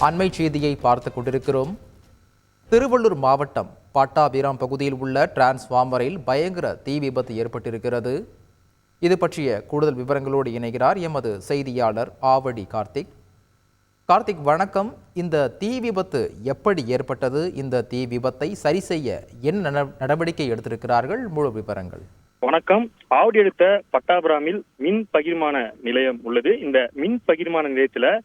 அண்மை செய்தியை பார்த்து கொண்டிருக்கிறோம். திருவள்ளூர் மாவட்டம் பட்டாபிராம் பகுதியில் உள்ள டிரான்ஸ்ஃபார்மரில் பயங்கர தீ விபத்து ஏற்பட்டிருக்கிறது. இது பற்றிய கூடுதல் விவரங்களோடு இணைகிறார் எமது செய்தியாளர் ஆவடி கார்த்திக். கார்த்திக் வணக்கம். இந்த தீ விபத்து எப்படி ஏற்பட்டது? இந்த தீ விபத்தை சரி செய்ய என்ன நட- நடவடிக்கை எடுத்திருக்கிறார்கள்? முழு விவரங்கள். வணக்கம். ஆவடி அடுத்த பட்டாபிராமில் மின் பகிர்மான நிலையம் உள்ளது. இந்த மின் பகிர்மான நிலையத்துல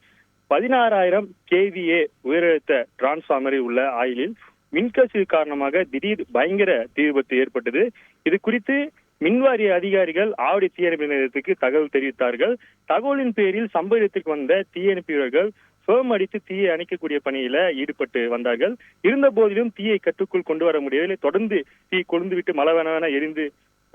பதினாறாயிரம் கேவிஏ உயரழுத்த டிரான்ஸ்பார்மரில் உள்ள ஆயிலில் மின்கசிவு காரணமாக திடீர் பயங்கர தீ விபத்து ஏற்பட்டது. இது குறித்து மின்வாரிய அதிகாரிகள் ஆவடி தீயணைப்பு நிலையத்துக்கு தகவல் தெரிவித்தார்கள். தகவலின் பேரில் சம்பவ இடத்திற்கு வந்த தீயணைப்பு வீரர்கள் ஃபேம் அடித்து தீயை அணைக்கக்கூடிய பணியில ஈடுபட்டு வந்தார்கள். இருந்த போதிலும் தீயை கட்டுக்குள் கொண்டு வர முடியவில்லை. தொடர்ந்து தீ கொழுந்து விட்டு மலவென எரிந்து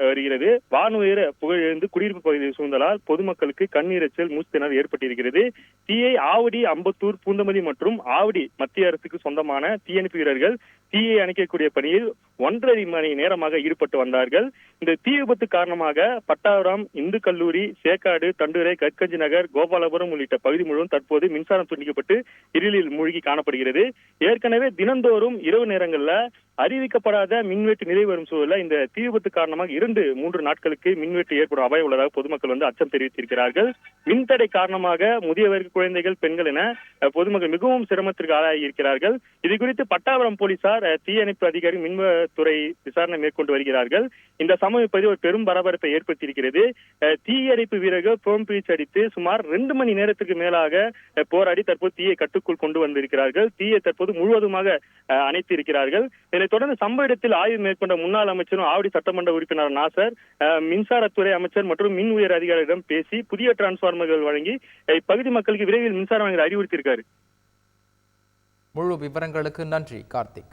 வருகிறது வானுயர புகழ் எழுந்து குடியிருப்பு பகுதியில் சூழ்ந்தலால் பொதுமக்களுக்கு கண்ணீரச்சல் மூச்சுத்திணறல் ஏற்பட்டிருக்கிறது. தீயை ஆவடி அம்பத்தூர் பூந்தமதி மற்றும் ஆவடி மத்திய அரசுக்கு சொந்தமான தீயணைப்பு வீரர்கள் தீயை அணைக்கக்கூடிய பணியில் ஒன்றரை மணி நேரமாக ஈடுபட்டு வந்தார்கள். இந்த தீ விபத்து காரணமாக பட்டாபுரம் இந்து கல்லூரி சேக்காடு தண்டுரை கற்கஞ்சி நகர் கோபாலபுரம் உள்ளிட்ட பகுதி முழுவதும் தற்போது மின்சாரம் துண்டிக்கப்பட்டு இருளில் மூழ்கி காணப்படுகிறது. ஏற்கனவே தினந்தோறும் இரவு நேரங்கள்ல அறிவிக்கப்படாத மின்வெட்டு நிலை வரும் சூழல்ல இந்த தீ விபத்து காரணமாக இரண்டு மூன்று நாட்களுக்கு மின்வெட்டு ஏற்படும் அபாயம் உள்ளதாக பொதுமக்கள் வந்து அச்சம் தெரிவித்திருக்கிறார்கள். மின்தடை காரணமாக முதியவர்கள் குழந்தைகள் பெண்கள் என பொதுமக்கள் மிகவும் சிரமத்திற்கு ஆளாகி இருக்கிறார்கள் இது குறித்து பட்டாபுரம் போலீசார் தீயணைப்பு அதிகாரி துறை விசாரணை மேற்கொண்டு வருகிறார்கள். இந்த சம்பவம் இப்போது ஒரு பெரும் பரபரப்பை ஏற்படுத்தியிருக்கிறது. தீயணைப்பு வீரர்கள் போம் பீச் அடித்து சுமார் ரெண்டு மணி நேரத்துக்கு மேலாக போராடி தற்போது தீயை கட்டுக்குள் கொண்டு வந்திருக்கிறார்கள். தீயை தற்போது முழுவதுமாக அணைத்து இருக்கிறார்கள் இதனைத் தொடர்ந்து சம்பவ இடத்தில் ஆய்வு மேற்கொண்ட முன்னாள் அமைச்சரும் ஆவடி சட்டமன்ற உறுப்பினர் நாசர் மின்சாரத்துறை அமைச்சர் மற்றும் மின் உயர் அதிகாரிகளிடம் பேசி புதிய டிரான்ஸ்பார்மர்கள் வழங்கி இப்பகுதி மக்களுக்கு விரைவில் மின்சாரம் வழங்க அறிவுறுத்தியிருக்காரு. முழு விவரங்களுக்கு நன்றி கார்த்திக்.